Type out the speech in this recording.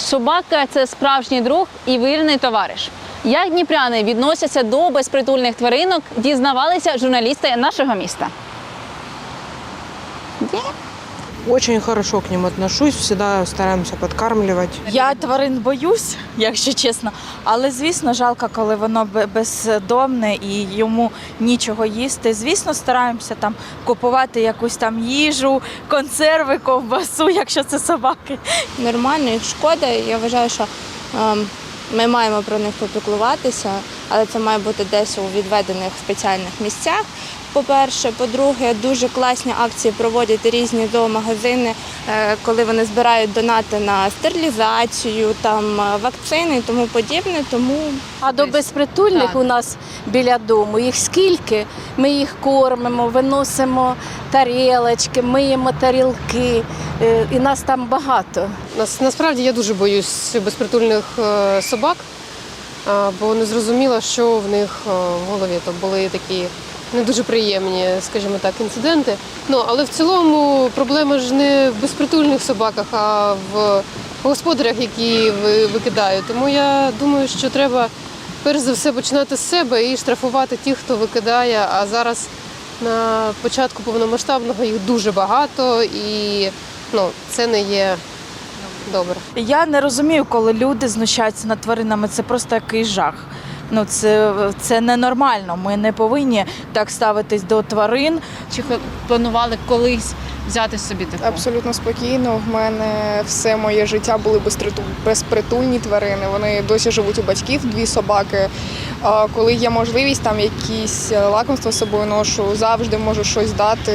Собака це справжній друг і вірний товариш. Як дніпряни відносяться до безпритульних тваринок, дізнавалися журналісти нашого міста. Очень хорошо к ним отношусь, всегда стараемся подкармливать. Я тварин боюсь, якщо чесно. Але звісно, жалко, коли воно бездомне і йому нічого їсти. Звісно, стараємося там купувати якусь там їжу, консерви, ковбасу, якщо це собаки. нормально, їх шкода. Я вважаю, що ем, ми маємо про них попіклуватися, але це має бути десь у відведених спеціальних місцях. По-перше, по-друге, дуже класні акції проводять різні зоомагазини, е, коли вони збирають донати на стерилізацію, там е, вакцини і тому подібне. Тому А до безпритульних Так. у нас біля дому їх скільки? Ми їх кормимо, виносимо тарілочки, миємо тарілки, е, і нас там багато. Нас насправді я дуже боюсь безпритульних собак, бо не зрозуміла, що в них в голові то були такі не дуже приємні, скажімо так, інциденти. Ну але в цілому проблема ж не в безпритульних собаках, а в господарях, які викидають. Тому я думаю, що треба перш за все починати з себе і штрафувати тих, хто викидає. А зараз на початку повномасштабного їх дуже багато, і ну, це не є добре. Я не розумію, коли люди знущаються над тваринами. Це просто якийсь жах. Ну це, це ненормально. Ми не повинні так ставитись до тварин. Чи планували колись взяти собі таку? Абсолютно спокійно. В мене все моє життя були безприту- безпритульні тварини. Вони досі живуть у батьків, дві собаки. Коли є можливість, там якісь лакомства з собою ношу, завжди можу щось дати.